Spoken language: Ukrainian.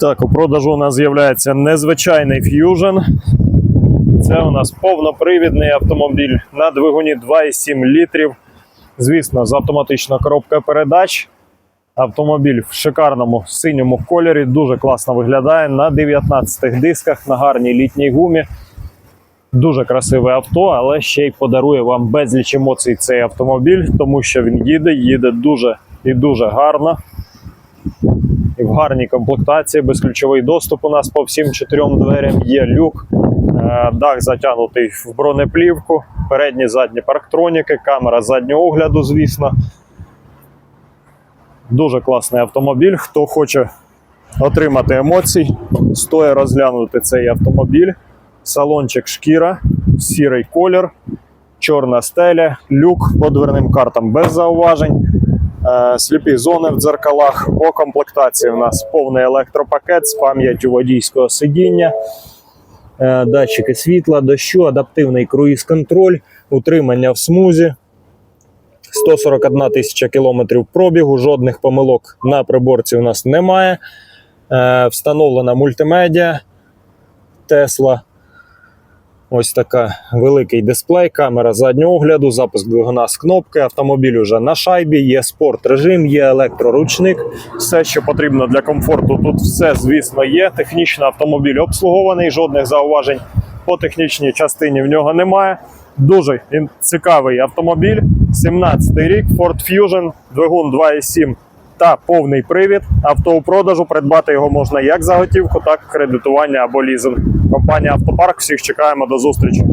Так, у продажу у нас з'являється незвичайний Fusion. Це у нас повнопривідний автомобіль на двигуні 2,7 літрів. Звісно, з автоматичною коробкою передач. Автомобіль в шикарному синьому кольорі, дуже класно виглядає на 19 дисках, на гарній літній гумі. Дуже красиве авто, але ще й подарує вам безліч емоцій цей автомобіль, тому що він їде, їде дуже і дуже гарно. В гарній комплектації, безключовий доступ у нас по всім чотирьом дверям є люк, е, дах затягнутий в бронеплівку, передні задні парктроніки, камера заднього огляду, звісно. Дуже класний автомобіль. Хто хоче отримати емоцій, стоїть розглянути цей автомобіль. Салончик шкіра, сірий колір, чорна стеля, люк по дверним картам без зауважень. Е, Сліпі зони в дзеркалах. По комплектації у нас повний електропакет з пам'яттю водійського сидіння, е, датчики світла, дощу, адаптивний круїз-контроль, утримання в смузі. 141 тисяча кілометрів пробігу, жодних помилок на приборці у нас немає. Е, Встановлена мультимедіа Tesla. Ось така великий дисплей, камера заднього огляду, запуск двигуна з кнопки. Автомобіль уже на шайбі, є спорт режим, є електроручник. Все, що потрібно для комфорту, тут все, звісно, є. Технічно автомобіль обслугований, жодних зауважень по технічній частині в нього немає. Дуже цікавий автомобіль. 17 рік, Ford Fusion, двигун 2.7 та повний привід. Авто у продажу придбати його можна як за готівку, так і кредитування або лізинг. Компанія Автопарк. Всіх чекаємо до зустрічі.